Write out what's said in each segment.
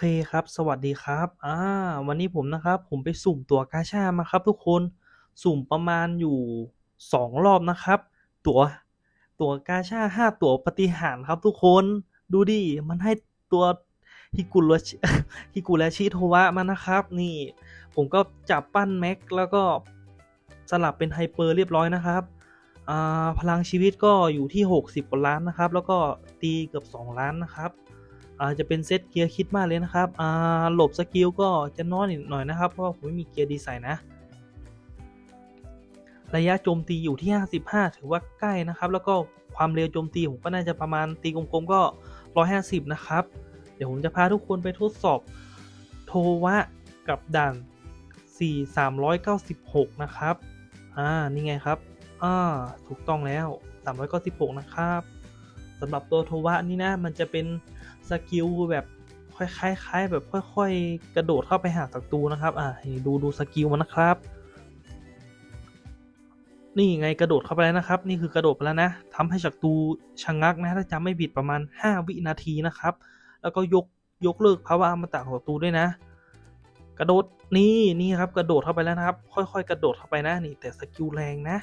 เคครับ สวัสดีครับอาวันนี้ผมนะครับ ผมไปสุ่มตั๋วกาชามาครับ ทุกคน สุ่มประมาณอยู่2รอบนะครับ ตั๋ว ตั๋วกาชาด5ตั๋วปฏิหารครับทุกคน ดูดิ มันให้ตัว Higurashi Higurashi Towa มานะครับ นี่ ผมก็จับปั้นแม็กแล้วก็สลับเป็น Hyper เรียบร้อยนะครับ อ่า พลังชีวิตก็อยู่ที่ 60กว่าล้านนะครับ แล้วก็ตีเกือบ 2 ล้านนะครับ อาจจะเป็นเซตเกียร์คิดมากเลยนะครับอ่าหลบสกิลก็จะน้อยหน่อยนะครับ เพราะว่าผมไม่มีเกียร์ดีใส่นะ ระยะโจมตีอยู่ที่ 55 ถือว่าใกล้นะครับ แล้วก็ความเร็วโจมตีผมก็น่าจะประมาณตีกลมๆก็ 150 นะครับ เดี๋ยวผมจะพาทุกคนไปทดสอบโทวะกับด่าน 4 396 นะครับ อ่า นี่ไงครับอาถูกต้องแล้ว 396 นะครับสำหรับตัวโทวะนี่นะ มันจะเป็น สกิลแบบคล้ายๆแบบค่อย ๆ กระโดดเข้าไปหาศัตรูนะครับ อ่าดูดูสกิลมันนะครับ นี่ไงกระโดดเข้าไปแล้วนะครับ นี่คือกระโดดไปแล้วนะทำให้ศัตรูชะงักนะถ้าจำไม่ผิดประมาณ 5 วินาทีนะครับ แล้วก็ยกยกเลิกภาวะอมตะของศัตรูด้วยนะ กระโดดนี่นี่ครับกระโดดเข้าไปแล้วนะครับ ค่อย ๆ กระโดดเข้าไปนะนี่ แต่สกิลแรงนะ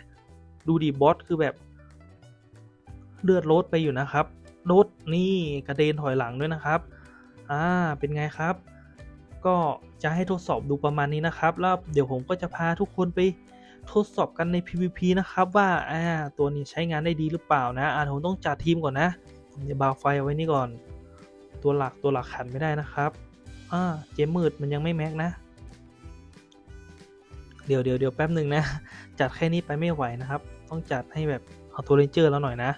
ดูดิบอสคือแบบ เลือดลดไปอยู่นะครับ ลดนี่กระเด็นถอยหลังด้วยนะครับ อ่า เป็นไงครับ ก็จะให้ทดสอบดูประมาณนี้นะครับ แล้วเดี๋ยวผมก็จะพาทุกคนไปทดสอบกันใน PVP นะครับ ว่าอาตัวนี้ใช้งานได้ดีหรือเปล่านะ อ่าผมต้องจัดทีมก่อนนะ ผมจะบาไฟเอาไว้นี่ก่อน ตัวหลักตัวหลักขัดไม่ได้นะครับ อ่า เจมมืดมันยังไม่แม็กนะ เดี๋ยวเดี๋ยวเดี๋ยวแป๊บหนึ่งนะ จัดแค่นี้ไปไม่ไหวนะครับ ต้องจัดให้แบบเอาตัว Ranger แล้วหน่อยนะ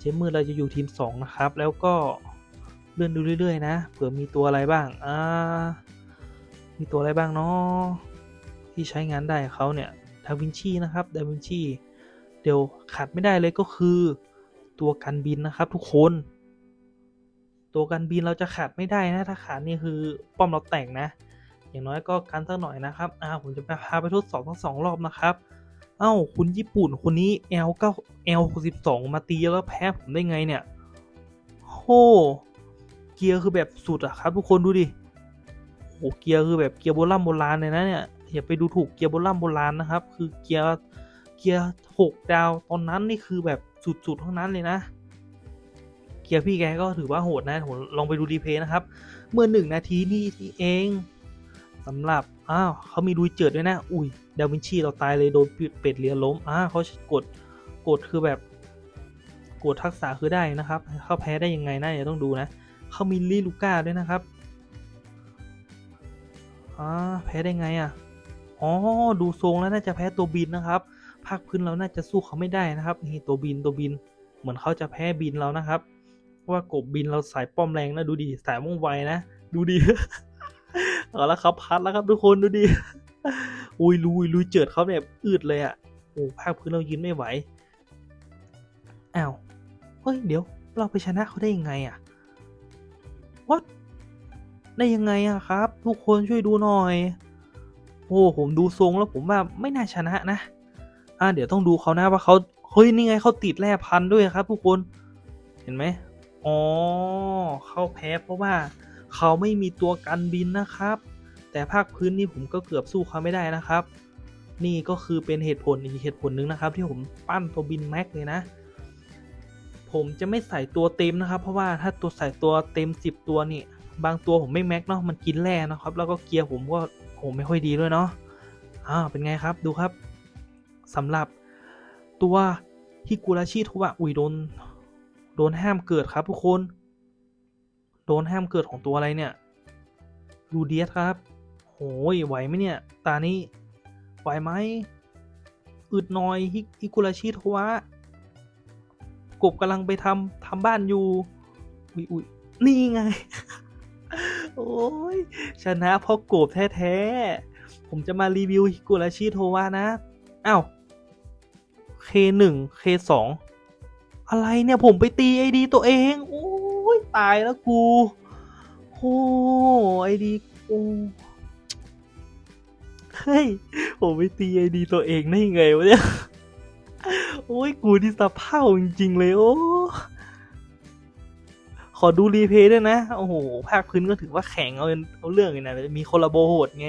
เจมมืดเราจะอยู่ทีม 2 นะครับ แล้วก็เลื่อนดูเรื่อยๆ นะ เผื่อมีตัวอะไรบ้าง อ่า มีตัวอะไรบ้างเนาะที่ใช้งานได้เขาเนี่ย ดาวินชีนะครับ ดาวินชี เดี๋ยวขาดไม่ได้เลยก็คือ ตัวกันบินนะครับทุกคน ตัวกันบินเราจะขาดไม่ได้นะ ถ้าขาดนี่คือป้อมเราแตกนะ อย่างน้อยก็กันสักหน่อยนะครับ อ่า ผมจะพาไปทดสอบทั้ง2รอบนะครับ อ้าวคุณญี่ปุ่นคนนี้ L9 L62 มาตีแล้วแพ้ผมได้ไงเนี่ยโอ้เกียร์คือแบบสุดอะครับ ทุกคนดูดิโอ้เกียร์คือแบบเกียร์โบร่ำโบราณเลยนะเนี่ยอย่าไปดูถูกเกียร์โบร่ำโบราณนะครับ คือเกียร์เกียร์6ดาวตอนนั้นนี่คือแบบสุดๆทั้งนั้นเลยนะ เกียร์พี่แกก็ถือว่าโหดนะผมลองไปดู replay นะครับ เมื่อ1นาทีนี่เอง สำหรับ อ้าวเขามีลุยเจิดด้วยนะ อุ๊ยดาวินชีเราตายเลยโดนเป็ดเลียล้มอาเขากดกดคือแบบกดทักษะคือได้นะครับเขาแพ้ได้ยังไงนะเดี๋ยวต้องดูนะเขามีลิลูก้าด้วยนะครับอาแพ้ได้ไงอะอ๋อดูทรงแล้วน่าจะแพ้ตัวบินนะครับภาคพื้นเราน่าจะสู้เขาไม่ได้นะครับนี่ตัวบินตัวบิน เหมือนเขาจะแพ้บินเรานะครับ ว่ากบบินเราสายป้อมแรงนะดูดิสายว่องไวนะ ดูดิ เอาละครับพัดแล้วครับทุกคนดูดิอุ๊ยลุยลุยเจิดเขาแบบอืดเลยอะโอ้ภาคพื้นเรายืนไม่ไหวอ้าวเฮ้ยเดี๋ยวเราไปชนะเขาได้ยังไงอะ What ได้ยังไงอะครับ ทุกคนช่วยดูหน่อย โอ้ผมดูทรงแล้วผมว่าไม่น่าชนะนะอาเดี๋ยวต้องดูเขานะว่าเขาเฮ้ยนี่ไงเขาติดแร่พันด้วยครับ ทุกคนเห็นไหมอ๋อเขาแพ้เพราะว่า เขาไม่มีตัวกันบินนะครับ แต่ภาคพื้นนี่ผมก็เกือบสู้เขาไม่ได้นะครับ นี่ก็คือเป็นเหตุผลอีกเหตุผลหนึ่งนะครับ ที่ผมปั้นตัวบินแม็กเลยนะ ผมจะไม่ใส่ตัวเต็มนะครับ เพราะว่าถ้าตัวใส่ตัวเต็ม 10 ตัวนี่บางตัวผมไม่แม็กเนาะมันกินแร่นะครับ แล้วก็เกียร์ผมก็โอ้โฮไม่ค่อยดีด้วยเนาะอ่าเป็นไงครับดูครับสำหรับตัว Higurashi Towa อุ๊ยโดน โดนห้ามเกิดครับทุกคน โดนห้ามเกิดของตัวอะไรเนี่ย Rudeus ครับโอ้โฮไหวไหมเนี่ย ตานี้ไหวไหมอึดหน่อย Hi Higurashi Towa กบกำลังไปทำทำบ้านอยู่อุ๊ยๆนี่ไง โอ๊ยชนะเพราะกบแท้ๆ ผมจะมารีวิว Higurashi Towa นะอ้าว K1 K2 อะไรเนี่ยผมไปตี ID ตัวเอง โอ๊ย ตายแล้วกูโอ้โฮ ID กูเฮ้ยผมไปตี ID ตัวเองได้ยังไงวะเนี่ยโอ๊ยกูนี่สะเพร่าจริงๆเลยโอ้ขอดูรีเพย์ด้วยนะ โอ้โห ภาคพื้นก็ถือว่าแข็งเอาเอาเรื่องอยู่นะ มีคนละโบโหดไง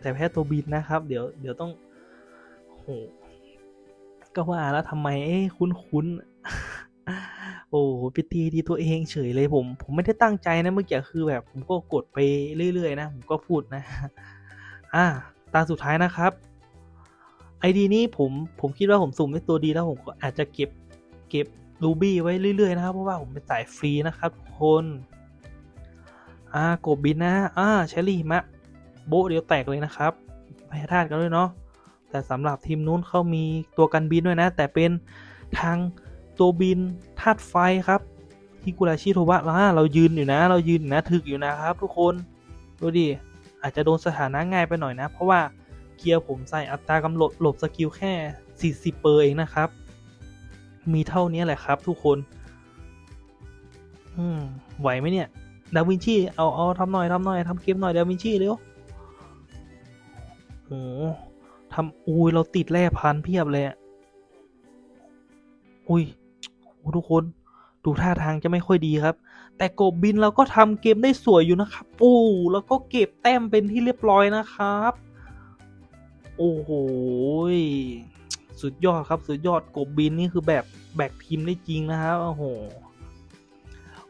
แต่แพ้ตัวบินนะครับ เดี๋ยว เดี๋ยวต้องโอ้โหก็ว่าแล้วทำไม เอ้คุ้นคุ้นๆ โอ้ไปตีดีตัวเองเฉยเลยผม ผมไม่ได้ตั้งใจนะเมื่อกี้คือแบบผมก็กดไปเรื่อยๆนะ ผมก็พูดนะ อ่า ตาสุดท้ายนะครับไอดีนี้ผมผมคิดว่าผมสุ่มได้ตัวดีแล้วผมก็อาจจะเก็บเก็บรูบี้ไว้เรื่อยๆนะครับเพราะว่าผมเป็นสายฟรีนะครับทุกคนอ่ากบบินนะอ่าเชลลี่มะโบเดียวแตกเลยนะครับแพ้ธาตุกันด้วยเนาะแต่สำหรับทีมนู้นเขามีตัวกันบินด้วยนะ แต่เป็นทาง ตัวบินธาตุไฟครับฮิกุราชิโทบะล่ะเรายืนอยู่นะ เรายืนนะถึกอยู่นะครับ ทุกคนดูดิอาจจะโดนสถานะง่ายไปหน่อยนะ เพราะว่าเกียร์ผมใส่อัตรากำหนดหลบสกิลแค่ 40 เปอร์เองนะครับ มีเท่านี้แหละครับ ทุกคนอืมไหวไหมเนี่ยดาวินชีเอาเอาทำหน่อยทำหน่อยทำเกมหน่อยดาวินชีเร็วโอ้โหทำอุ้ยเราติดแร่พันเพียบเลยอุ้ย ทุกคนดูท่าทางจะไม่ค่อยดีครับ แต่โกบบินเราก็ทำเกมได้สวยอยู่นะครับ โอ้แล้วก็เก็บแต้มเป็นที่เรียบร้อยนะครับ โอ้โหสุดยอดครับสุดยอดโกบบินนี่คือแบบแบกทีมได้จริงนะครับโอ้โห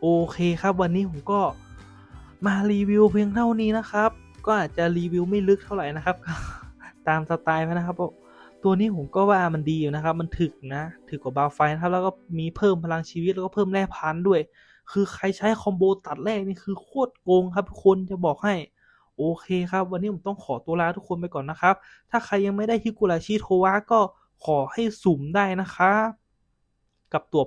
โอเคครับ วันนี้ผมก็มารีวิวเพียงเท่านี้นะครับ ก็อาจจะรีวิวไม่ลึกเท่าไหร่นะครับ ตามสไตล์นะครับ ตัวนี้ผมก็ว่ามันดีอยู่นะครับ มันถึกนะถึกกว่าบาไฟนะครับแล้วก็มีเพิ่มพลังชีวิตแล้วก็เพิ่มแร่พันด้วย คือใครใช้คอมโบตัดแรกนี่คือโคตรโกงครับทุกคนจะบอกให้โอเคครับ วันนี้ผมต้องขอตัวลาทุกคนไปก่อนนะครับ ถ้าใครยังไม่ได้ฮิกุราชิโทวะก็ขอให้สุ่มได้นะครับกับตัว